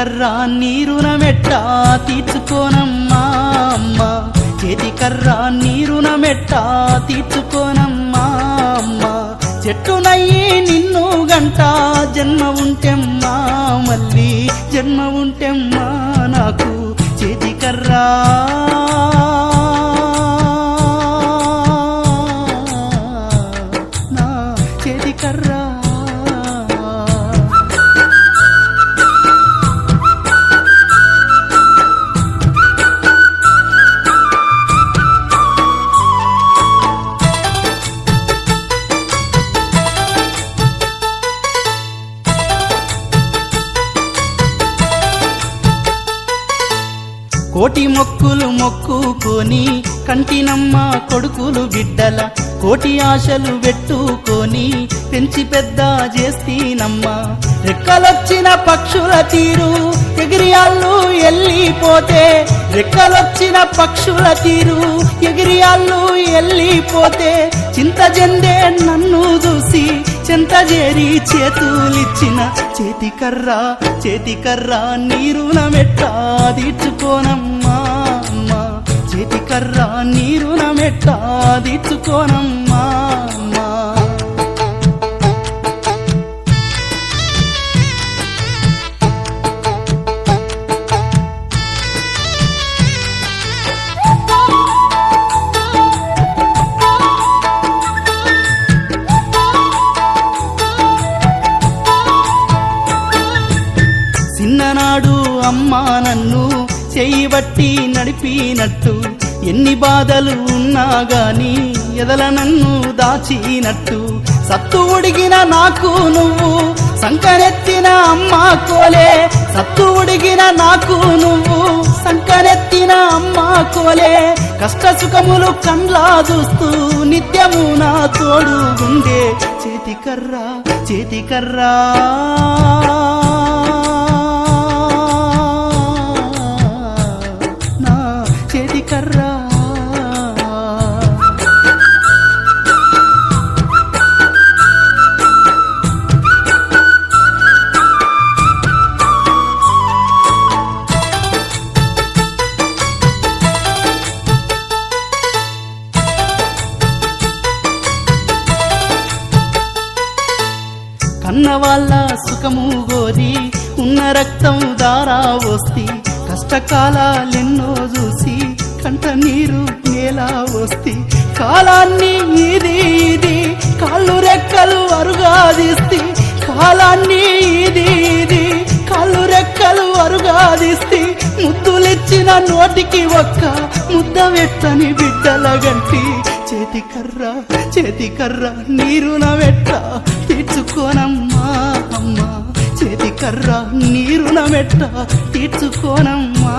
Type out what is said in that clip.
కర్రా నీరున మెట్ట తీర్చుకోనమ్మా అమ్మ. చేతి కర్రా నీరున మెట్ట తీర్చుకోనమ్మా అమ్మ. చెట్టునయ్యి నిన్ను గంట జన్మ ఉంటెమ్మా మళ్ళీ జన్మ ఉంటెమ్మా నాకు. చేతి కర్రా కోటి మొక్కులు మొక్కుకొని కంటినమ్మ కొడుకులు బిడ్డల కోటి ఆశలు పెట్టుకొని పెంచి పెద్ద చేస్తీనమ్మ. రెక్కలొచ్చిన పక్షుల తీరు వెళ్ళిపోతే రెక్కలొచ్చిన పక్షుల తీరు ఎగిరియాళ్ళు వెళ్ళిపోతే చింత జెందే నన్ను చూసి చెంత చేరి చేతులిచ్చిన చేతి కర్ర చేతి కర్ర నీరున మెట్టా తీర్చుకోనమ్మా అమ్మా. చేతి కర్ర నీరున మెట్టా తీర్చుకోనమ్మా. అమ్మా నన్ను. చేయబట్టి నడిపినట్టు. ఎన్ని బాధలు ఉన్నా గాని ఎదల నన్ను దాచినట్టు. సత్తు ఉడిగిన నాకు నువ్వు సంకరెత్తిన అమ్మా కోలే. సత్తు ఉడిగిన నాకు నువ్వు సంకరెత్తిన అమ్మా కోలే. కష్ట సుఖములు కండ్లా చూస్తూ నిత్యము నా తోడు ఉండే. చేతికర్రా చేతికర్రా కన్న వాళ్ళ సుఖము గోరి ఉన్న రక్తం దారా వస్తి కష్టకాలెన్నో చూసి కంట నీరు నేలా వస్తి కాలాన్ని ఇది ఇది కాళ్ళు రెక్కలు అరుగాదిస్తి. కాలాన్ని ఇది ఇది కాళ్ళు రెక్కలు అరుగాదిస్తి. ముద్దులిచ్చిన నోటికి ఒక్క ముద్ద వెట్టని బిడ్డల గంటి. చేతి కర్ర చేతి కర్ర నీరున వెట్ట తీర్చుకోనమ్మా అమ్మా. చేతి కర్ర నీరున వెట్ట తీర్చుకోనమ్మా.